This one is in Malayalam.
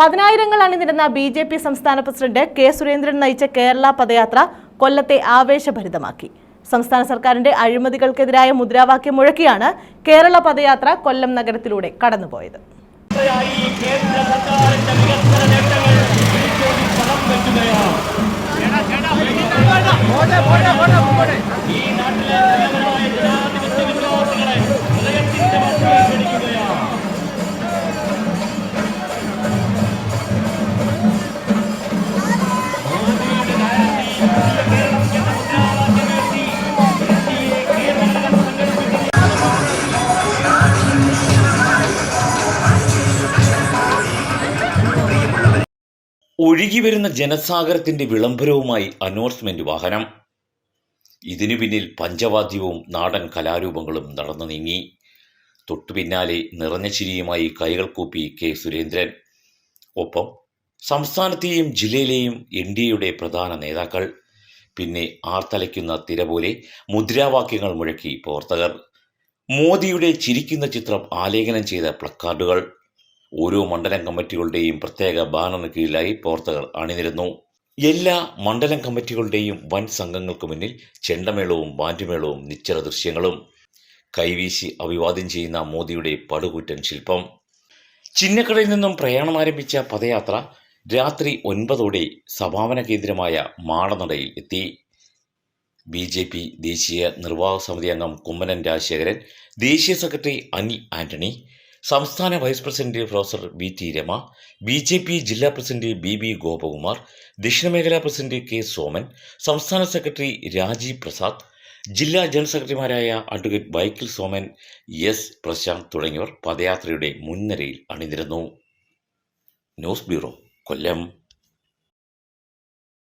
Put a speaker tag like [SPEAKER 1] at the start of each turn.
[SPEAKER 1] പതിനായിരങ്ങൾ അണിനിരുന്ന ബി ജെ പി സംസ്ഥാന പ്രസിഡന്റ് കെ സുരേന്ദ്രൻ നയിച്ച കേരള പദയാത്ര കൊല്ലത്തെ ആവേശഭരിതമാക്കി സംസ്ഥാന സർക്കാരിന്റെ അഴിമതികൾക്കെതിരായ മുദ്രാവാക്യം മുഴക്കിയാണ് കേരള പദയാത്ര കൊല്ലം നഗരത്തിലൂടെ കടന്നുപോയത്
[SPEAKER 2] കേന്ദ്ര
[SPEAKER 3] ഒഴുകിവരുന്ന ജനസാഗരത്തിന്റെ വിളംബരവുമായി അനൗൺസ്മെന്റ് വാഹനം. ഇതിനു പിന്നിൽ പഞ്ചവാദ്യവും നാടൻ കലാരൂപങ്ങളും നടന്നു നീങ്ങി. തൊട്ടുപിന്നാലെ നിറഞ്ഞ ചിരിയുമായി കൈകൾ കൂപ്പി കെ സുരേന്ദ്രൻ. ഒപ്പം സംസ്ഥാനത്തെയും ജില്ലയിലെയും എൻ ഡി എയുടെ പ്രധാന നേതാക്കൾ. പിന്നെ ആർത്തലയ്ക്കുന്ന തിര പോലെ മുദ്രാവാക്യങ്ങൾ മുഴക്കി പ്രവർത്തകർ. മോദിയുടെ ചിരിക്കുന്ന ചിത്രം ആലേഖനം ചെയ്ത പ്ലക്കാർഡുകൾ. ഓരോ മണ്ഡലം കമ്മിറ്റികളുടെയും പ്രത്യേക ബാനറിന് കീഴിലായി പ്രവർത്തകർ അണിനിരുന്നു. എല്ലാ മണ്ഡലം കമ്മിറ്റികളുടെയും വൻ സംഘങ്ങൾക്ക് മുന്നിൽ ചെണ്ടമേളവും ബാൻഡുമേളവും നിശ്ചല ദൃശ്യങ്ങളും. കൈവീശി അഭിവാദ്യം ചെയ്യുന്ന മോദിയുടെ പടുകൂറ്റൻ ശില്പം. ചിന്നക്കടയിൽ നിന്നും പ്രയാണം ആരംഭിച്ച പദയാത്ര രാത്രി ഒൻപതോടെ സഭാവന കേന്ദ്രമായ മാടനടയിൽ എത്തി. ബി ജെ പി ദേശീയ നിർവാഹക സമിതി അംഗം കുമ്മനൻ രാജശേഖരൻ ദേശീയ സെക്രട്ടറി അനിൽ ആന്റണി സംസ്ഥാന vice president professor V T Rama B J P ജില്ലാ പ്രസിഡന്റ് ബി ബി ഗോപകുമാർ ദക്ഷിണമേഖലാ പ്രസിഡന്റ് കെ സോമൻ സംസ്ഥാന സെക്രട്ടറി രാജീവ് പ്രസാദ് ജില്ലാ ജനറൽ സെക്രട്ടറിമാരായ അഡ്വക്കേറ്റ് ബൈക്കിൽ സോമൻ എസ് പ്രശാന്ത് തുടങ്ങിയവർ പദയാത്രയുടെ മുൻനിരയിൽ അണിനിരന്നു. News bureau Kollam.